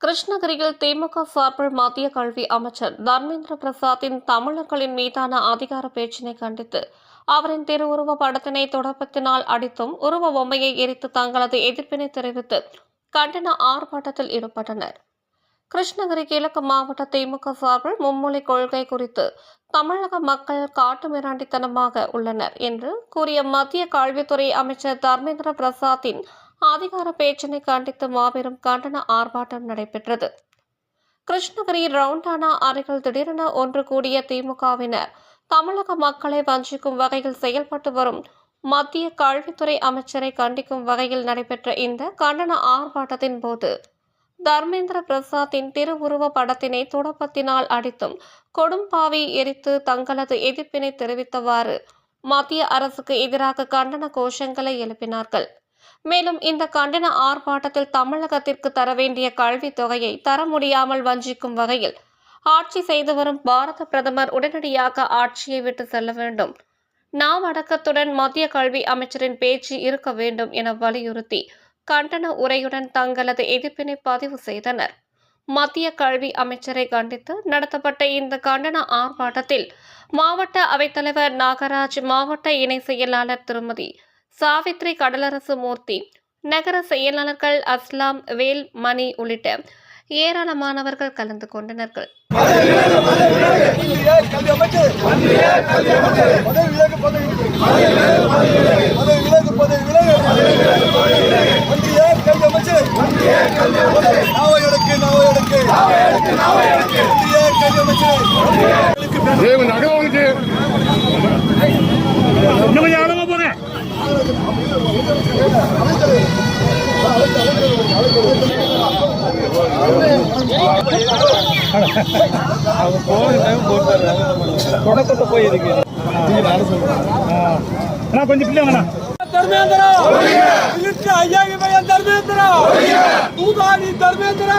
கிருஷ்ணகிரியில் திமுக சார்பில் மத்திய கல்வி அமைச்சர் தர்மேந்திர பிரசாத்தின் தமிழர்களின் மீதான அதிகார பேச்சினை கண்டித்து அவரின் திருவுருவ படத்தினை தொடப்பத்தினால் அடித்தும் உருவ பொம்மையை எரித்து தங்களது எதிர்ப்பினை தெரிவித்து கண்டன ஆர்ப்பாட்டத்தில் ஈடுபட்டனர். கிருஷ்ணகிரி கிழக்கு மாவட்ட திமுக சார்பில் மும்மொழி கொள்கை குறித்து தமிழக மக்கள் காட்டுமிராண்டித்தனமாக உள்ளனர் என்று கூறிய மத்திய கல்வித்துறை அமைச்சர் தர்மேந்திர பிரசாத்தின் அதிகார பேச்சினை கண்டித்து மாபெரும் கண்டன ஆர்ப்பாட்டம் நடைபெற்றது. கிருஷ்ணகிரி ரவுண்டானா அருகில் திடீரென ஒன்று கூடிய திமுகவினர் தமிழக மக்களை வஞ்சிக்கும் வகையில் செயல்பட்டு வரும் மத்திய கல்வித்துறை அமைச்சரை கண்டிக்கும் வகையில் நடைபெற்ற இந்த கண்டன ஆர்ப்பாட்டத்தின் போது தர்மேந்திர பிரசாத்தின் திருவுருவ படத்தினை துடப்பத்தினால் அடித்தும் கொடும்பாவி எரித்து தங்களது எதிர்ப்பினை தெரிவித்தவாறு மத்திய அரசுக்கு எதிராக கண்டன கோஷங்களை எழுப்பினார்கள். மேலும் இந்த கண்டன ஆர்ப்பாட்டத்தில் தமிழகத்திற்கு தர வேண்டிய கல்வித் தொகையை தர முடியாமல் வஞ்சிக்கும் வகையில் ஆட்சி செய்து வரும் பாரத பிரதமர் உடனடியாக ஆட்சியை விட்டு செல்ல வேண்டும். நாம் அடக்கத்துடன் மத்திய கல்வி அமைச்சரின் பேச்சு இருக்க வேண்டும் என வலியுறுத்தி கண்டன உரையுடன் தங்களது எதிர்ப்பினை பதிவு செய்தனர் மத்திய கல்வி அமைச்சரை கண்டித்து நடத்தப்பட்ட இந்த கண்டன ஆர்ப்பாட்டத்தில் மாவட்ட அவைத்தலைவர் நாகராஜ் மாவட்ட இணை செயலாளர் திருமதி சாவித்ரி கடலரசு மூர்த்தி நகர செயலாளர்கள் அஸ்லாம் வேல் மணி உள்ளிட்ட ஏராளமானவர்கள் கலந்து கொண்டனர்கள் இந்திய கல்வி அமைச்சர் பதவி விலகு பதவி விலகு பதவி விலகு பதவி விலகு ஒன்றிய கல்வி அமைச்சர் நாவை எடுக்கு இன்னும் கொஞ்சம் அளவு போங்க தொடக்கத்தை போய் இருக்கு கொஞ்சம் பிள்ளைங்கண்ணா தர்மேந்திரா ஐயா தர்மேந்திரா தூதாரி தர்மேந்திரா!